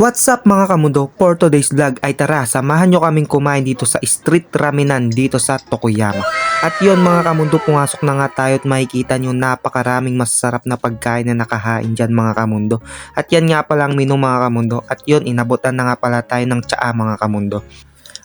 What's up mga kamundo? For today's vlog ay tara, samahan nyo kaming kumain dito sa Street Ramenan dito sa Tokoyama. At yon mga kamundo, pumasok na nga tayo at makikita nyo napakaraming masarap na pagkain na nakahain dyan mga kamundo. At yan nga pala ang menu mga kamundo. At yon inabutan na nga pala tayo ng tsaa mga kamundo.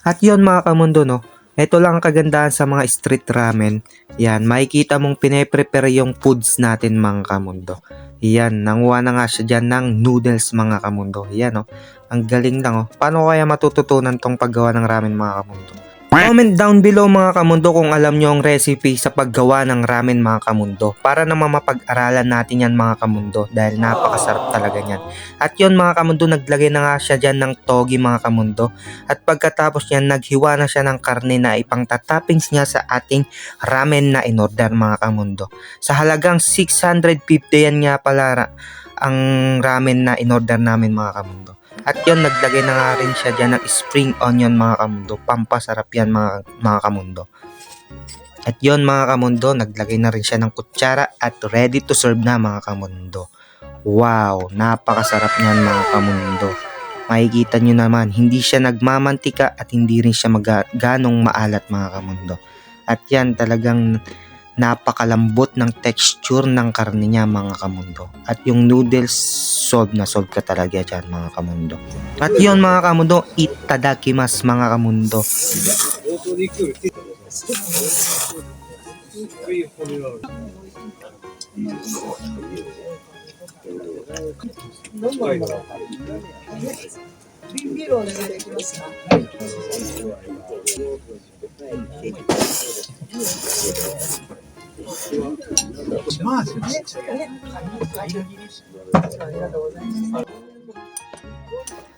At yon mga kamundo no, ito lang ang kagandahan sa mga street ramen. Yan, makikita mong pine-prepare yung foods natin mga kamundo. Yan, nanguha na nga siya dyan ng noodles mga kamundo. Yan oh, ang galing lang oh. Paano kaya matututunan tong paggawa ng ramen mga kamundo? Comment down below mga kamundo kung alam nyo ang recipe sa paggawa ng ramen mga kamundo para naman mapag-aralan natin yan mga kamundo dahil napakasarap talaga yan. At yon mga kamundo naglagay na nga siya dyan ng togi mga kamundo at pagkatapos niyan naghiwa na siya ng karne na ipangtatoppings niya sa ating ramen na inorder mga kamundo. Sa halagang 650 yan nga pala ang ramen na inorder namin mga kamundo. At yun, naglagay na nga rin siya dyan ng spring onion mga kamundo. Pampasarap yan mga, mga kamundo. At yun mga kamundo, naglagay na rin siya ng kutsara at ready to serve na mga kamundo. Wow, napakasarap niyan mga kamundo. Makikita nyo naman, hindi siya nagmamantika at hindi rin siya maga- ganong maalat mga kamundo. At yan talagang napakalambot ng texture ng karne niya mga kamundo. At yung noodles, solve na solve ka talaga dyan mga kamundo. At yun mga kamundo, itadakimas mga kamundo.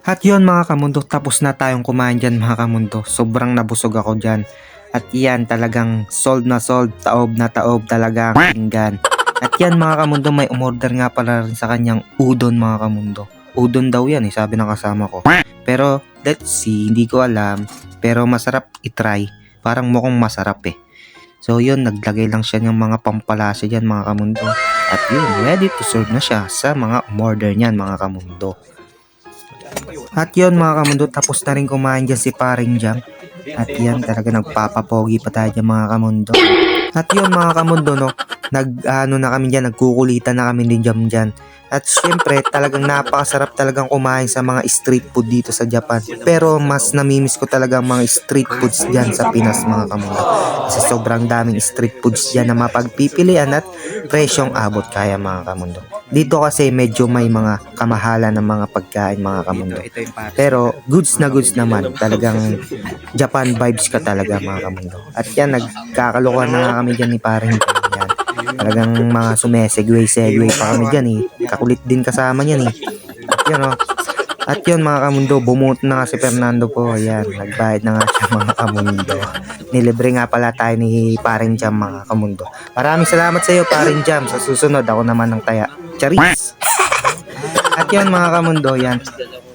At yun mga kamundo, tapos na tayong kumain dyan mga kamundo. Sobrang nabusog ako dyan. At yan talagang sold na sold, taob na taob talaga ang pinggan. At yan mga kamundo, may umorder nga pala rin sa kanyang udon mga kamundo. Udon daw yan eh, sabi ng kasama ko. Pero let's see, hindi ko alam. Pero masarap itry. Parang mukhang masarap eh. So yun, naglagay lang siya ng mga pampalasa dyan mga kamundo. At yun, ready to serve na siya sa mga umorder niyan mga kamundo. At yun mga kamundo, tapos na rin kumain dyan si paring Jam. At yan talaga nagpapapogi pa tayo dyan mga kamundo. At yun mga kamundo no, nag ano na kami dyan, nagkukulitan na kami din Jam dyan. At syempre talagang napakasarap talagang kumain sa mga street food dito sa Japan. Pero mas namimiss ko talaga ang mga street foods dyan sa Pinas mga kamundo. Kasi sobrang daming street foods dyan na mapagpipilian at presyong abot kaya mga kamundo. Dito kasi medyo may mga kamahalan ng mga pagkain mga kamundo. Pero goods na goods naman. Talagang Japan vibes ka talaga mga kamundo. At yan, nagkakalokohan na nga kami dyan ni paring. Talagang mga sumesegway-segway pa kami dyan eh. Kakulit din kasama niyan eh. Yun oh. At yun mga kamundo, bumuot na nga si Fernando po. Ayan, nagbayad na nga siya mga kamundo. Nilibre nga pala tayo ni Paring Jam mga kamundo. Maraming salamat sa iyo Paring Jam. Sa susunod ako naman ng taya. Charis! At yan mga kamundo, yan.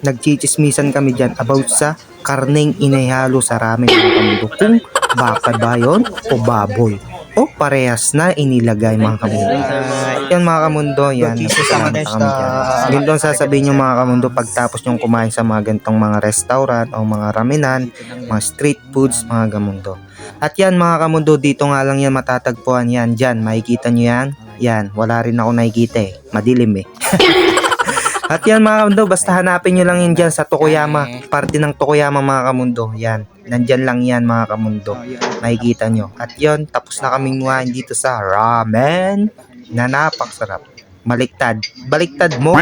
Nagchichismisan kami dyan about sa karneng inihalo sa ramen mga kamundo. Kung baka ba yun o baboy. O parehas na inilagay mga kamundo. Yan mga kamundo, yan. Salamat na kami dyan. Ganito ang sasabihin yung mga kamundo pagtapos yung kumain sa mga gantong mga restaurant o mga ramenan, mga street foods, mga kamundo. At yan mga kamundo, dito nga lang yan matatagpuan yan. Dyan, makikita nyo yan. Yan, wala rin ako nakikita eh. Madilim eh. At yan mga kamundo, basta hanapin nyo lang yan dyan sa Tokoyama. Parte ng Tokoyama mga kamundo. Yan, nandyan lang yan mga kamundo. Makikita nyo. At yon tapos na kaming muhain dito sa ramen na napakasarap. Baliktad. Baliktad mo.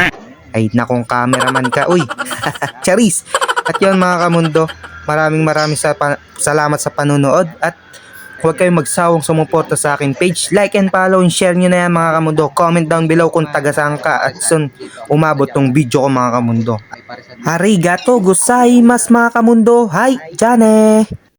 Ay, nakong cameraman ka. Uy, charis. At yon mga kamundo, maraming maraming sa salamat sa panunood at huwag kayong magsawang sumuporta sa aking page. Like and follow and share nyo na yan mga kamundo. Comment down below kung taga saan ka at soon umabot tong video ko mga kamundo. Arigato gozaimasu mga kamundo. Hi, Jane!